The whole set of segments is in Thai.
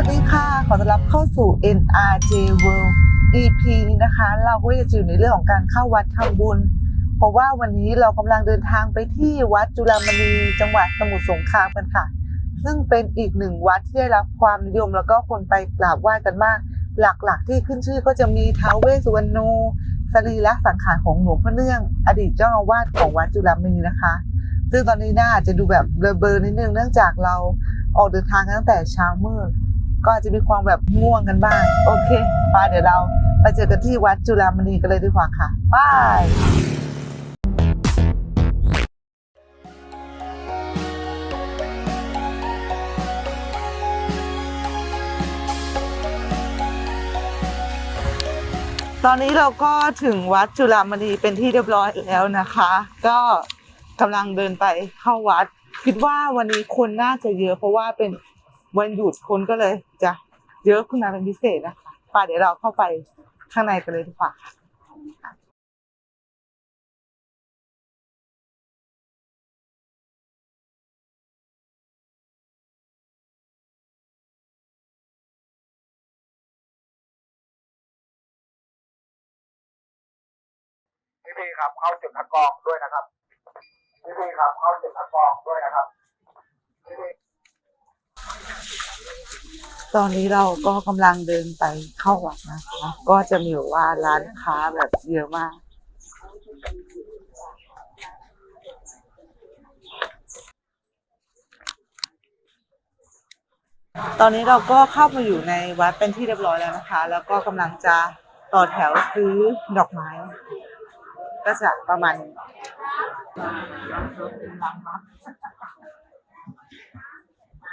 วัสดีค่ะ ขอต้อนรับเข้าสู่ NRJ World EP นี้นะคะ เราก็จะอยู่ในเรื่องของการเข้าวัดทำบุญ เพราะว่าวันนี้เรากำลังเดินทางไปที่วัดจุฬามณีจังหวัดสมุทรสงครามกันค่ะ ซึ่งเป็นอีกหนึ่งวัดที่ได้รับความนิยมแล้วก็คนไปกราบไหว้กันมาก หลักๆ ที่ขึ้นชื่อก็จะมีท้าวเวสสุวรรณโนสรีระสังขารของหลวงพ่อเนื่อง อดีตเจ้าอาวาสของวัดจุฬามณีนะคะ ซึ่งตอนนี้น่าจะดูแบบเบลอๆนิดนึงเนื่องจากเราออกเดินทางตั้งแต่เช้ามืด ก็อาจจะมีความแบบง่วงกันบ้าง โอเคไปเดี๋ยวเราไปเจอกันที่วัดจุฬามณีกันเลยดีกว่าค่ะบายตอนนี้เราก็ถึงวัดจุฬามณีเป็นที่เรียบร้อยแล้วนะคะ ก็กำลังเดินไปเข้าวัด คิดว่าวันนี้คนน่าจะเยอะเพราะว่าเป็น วันหยุดคนก็เลยจะเยอะขึ้นมาเป็นพิเศษนะคะป่าเดี๋ยวเราเข้าไปข้างในกันเลยดีกว่าค่ะพี่พี่ครับเข้าจุดคัดกรองด้วยนะครับพี่พี่ครับเข้าจุดคัดกรองด้วยนะครับพี่พี่ ตอนนี้เราก็กำลังเดินไปเข้าวัดนะคะ ก็จะมีว่าร้านค้าแบบเยอะมาก ตอนนี้เราก็เข้ามาอยู่ในวัดเป็นที่เรียบร้อยแล้วนะคะ แล้วก็กำลังจะต่อแถวซื้อดอกไม้ ก็จะประมาณ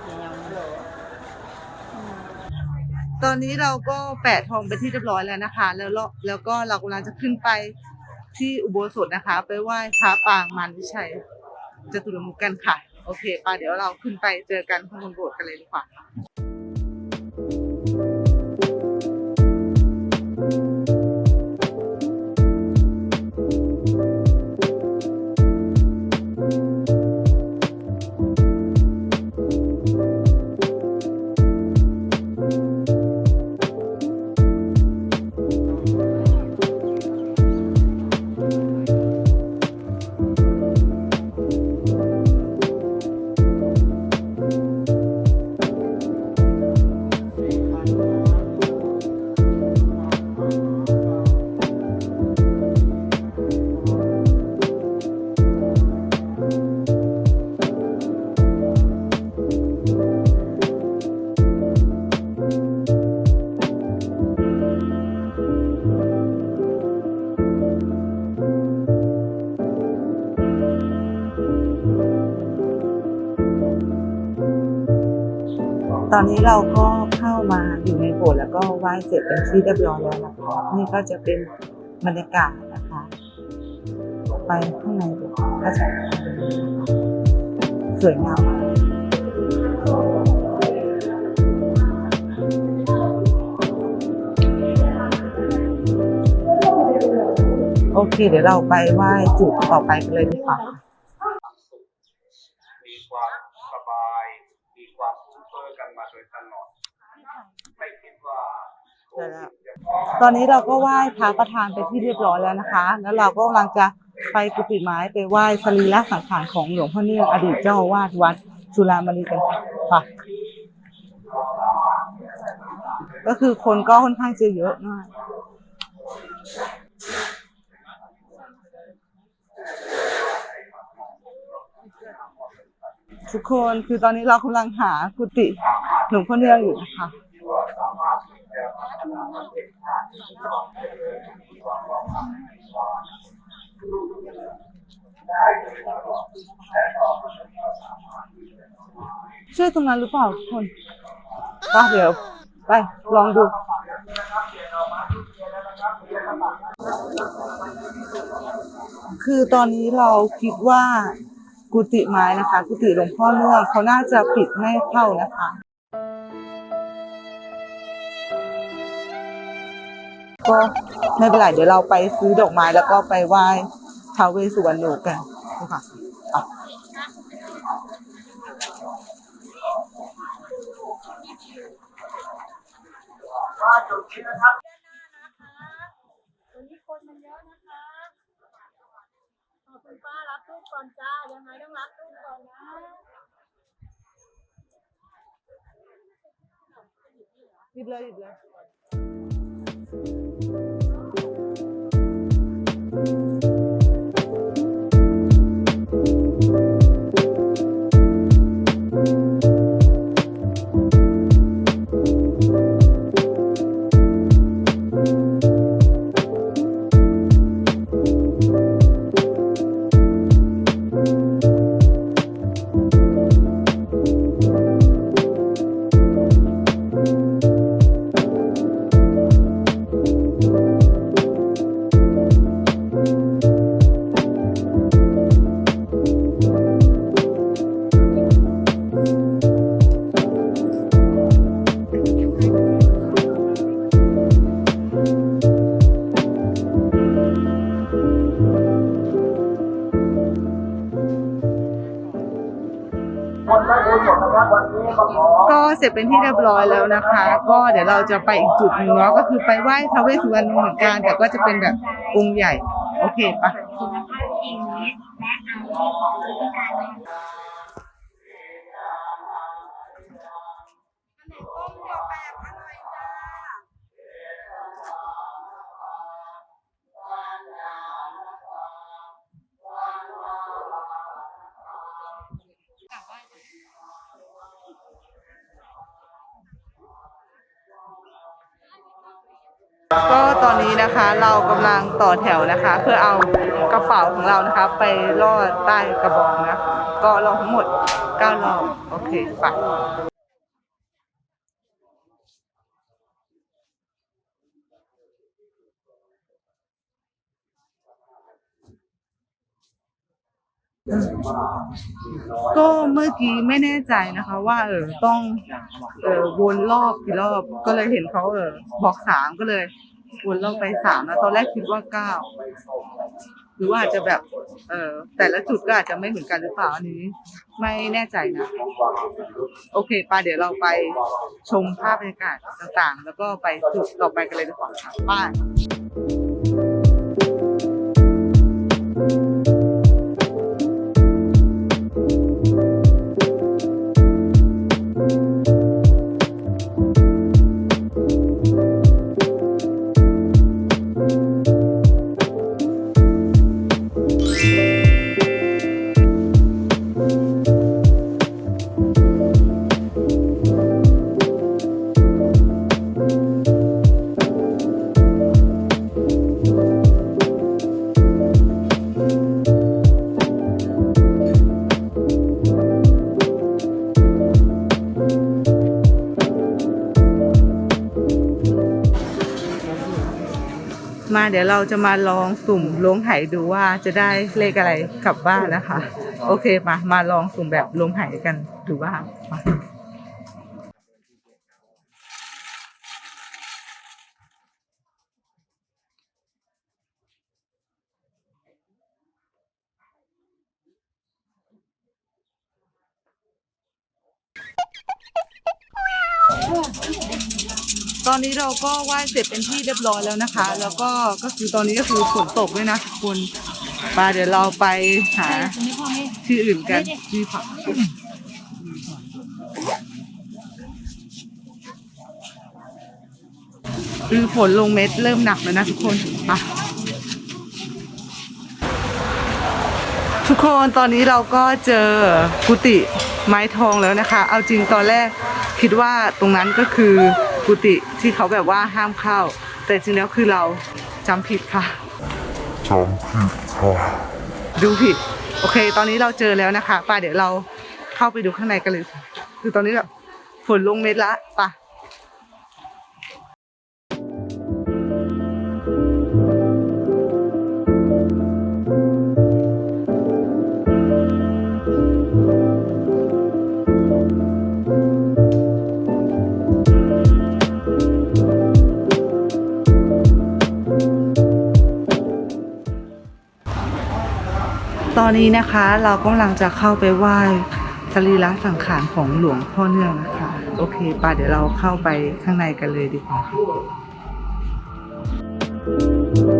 นี้ตอนนี้เราก็แปะทองไปที่เรียบร้อยแล้วนะคะ แล้วเราแล้วก็เรากำลังจะขึ้นไปที่อุโบสถนะคะ ไปไหว้พระปางมารวิชัยจตุรมุกกันค่ะ โอเคปะเดี๋ยวเราขึ้นไปเจอกันข้างบนโบสถ์กันเลยดีกว่า ตอนนี้เราก็เข้ามาอยู่ในโบสถ์แล้วก็ไหว้เสร็จเป็นที่เรียบร้อยแล้วนะคะนี่ก็จะเป็นบรรยากาศนะคะ ไปข้างในโบสถ์ก็จะสวยงามมากโอเค เดี๋ยวเราไปไหว้จุดต่อไปกันเลยดีกว่า มีความสบาย มีความสุขเพื่อกันมาโดยตลอด ไม่คิดว่า โควิดจะตอนนี้เราก็ไหว้พระประธานไปที่เรียบร้อยแล้วนะคะ แล้วเราก็กำลังจะไปกุฏิไม้ไปไหว้สรีระสังขารของหลวงพ่อเนื่องอดีตเจ้าอาวาสวัดจุฬามณีกันค่ะ ก็คือคนก็ค่อนข้างจะเยอะมากทุกคนคือตอนนี้เรากำลังหากุฏิหลวงพ่อเนื่องอยู่นะคะ ช่วยตรงนั้นหรือเปล่าทุกคนไปเดี๋ยว ไป ลองดูคือตอนนี้เราคิดว่ากุฏิไม้นะคะ กุฏิหลวงพ่อเนื่องเขาน่าจะปิดไม่เข้านะคะ ก็ไม่เป็นไรเดี๋ยวเราไปซื้อดอกไม้แล้วก็ไปไหว้ท้าวเวสสุวรรณโนกันนะคะอะว่าจุดนี้นะครับวันนี้คนมันเยอะนะคะขอบคุณป้ารับลูกก่อนจ้ายังไงต้องรับลูกก่อนนะหยิบเลยหยิบเลย เสร็จเป็นที่เรียบร้อยแล้วนะคะ ก็เดี๋ยวเราจะไปอีกจุดหนึ่งเนาะก็คือไปไหว้ทาวเวสสุวรรณเหมือนกันแต่ก็จะเป็นแบบองค์ใหญ่ โอเคปะ อนนี้นะคะเรากำลังต่อแถวนะคะ เพื่อเอากระเป๋าของเรานะคะ ไปลอดใต้กระบอกนะคะก็รอทั้งหมด9รอบโอเคไปก็เมื่อกี้ไม่แน่ใจนะคะ ว่า เออต้อง เออวนรอบกี่รอบก็เลยเห็นเขาเออบอกสามก็เลย วนรอบไปสามนะตอนแรกคิดว่าเก้าหรือว่าอาจจะแบบ เออแต่ละจุดก็อาจจะไม่เหมือนกันหรือเปล่าอันนี้ ไม่แน่ใจนะ โอเคปาเดี๋ยวเราไปชมภาพบรรยากาศต่างๆ แล้วก็ไปจุดต่อไปกันเลยดีกว่าค่ะป้า ดี๋ยวเราจะมาลองสุ่มล้วงไหดูว่าจะได้เลขอะไรกลับบ้านนะคะ โอเคมามาลองสุ่มแบบล้วงไหกันดูบ้างมา ตอนนี้เราก็ไหว้เสร็จเป็นที่เรียบร้อยแล้วนะคะ แล้วก็ก็คือตอนนี้ก็คือฝนตกด้วยนะทุกคนมาเดี๋ยวเราไปหาที่อื่นกันที่ผักคือฝนลงเม็ดเริ่มหนักแล้วนะทุกคนไปทุกคนตอนนี้เราก็เจอกุฏิไม้ทองแล้วนะคะ เอาจริงตอนแรกคิดว่าตรงนั้นก็คือ กุฏิที่เขาแบบว่าห้ามเข้า แต่จริงแล้วคือเราจำผิดค่ะจำผิดค่ะดูผิด โอเค ตอนนี้เราเจอแล้วนะคะ ป่าเดี๋ยวเราเข้าไปดูข้างในกันเลยค่ะคือตอนนี้แบบฝนลงเม็ดละป่ะ นี้นะคะเรากำลังจะเข้าไปไหว้สรีระสังขารของหลวงพ่อเนื่องนะคะ โอเคป่ะเดี๋ยวเราเข้าไปข้างในกันเลยดีกว่าค่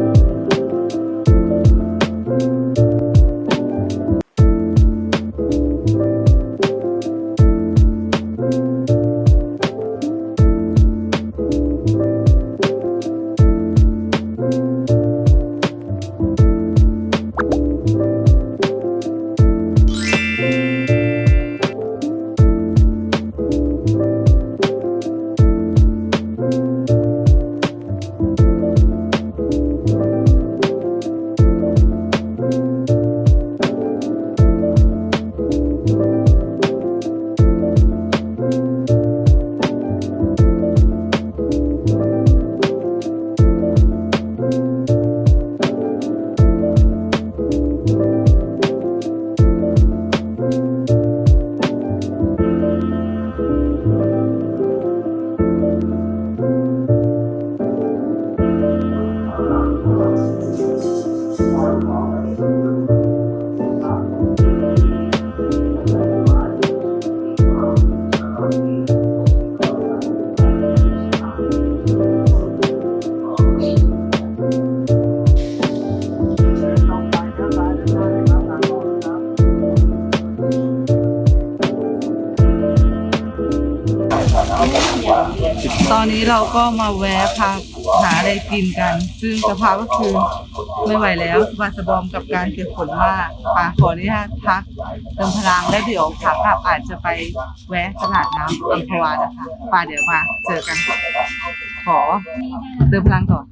ะ มาแวะพักหาอะไรกินกัน ซึ่งสภาพก็คือไม่ไหวแล้วสบาสะบอมกับการเก็บฝนมากป่าขออนุญาตพักเติมพลังและเดี๋ยวขากลับอาจจะไปแวะตลาดน้ำอัมพวานะคะป่าเดี๋ยวมาเจอกัน ขอเติมพลังก่อน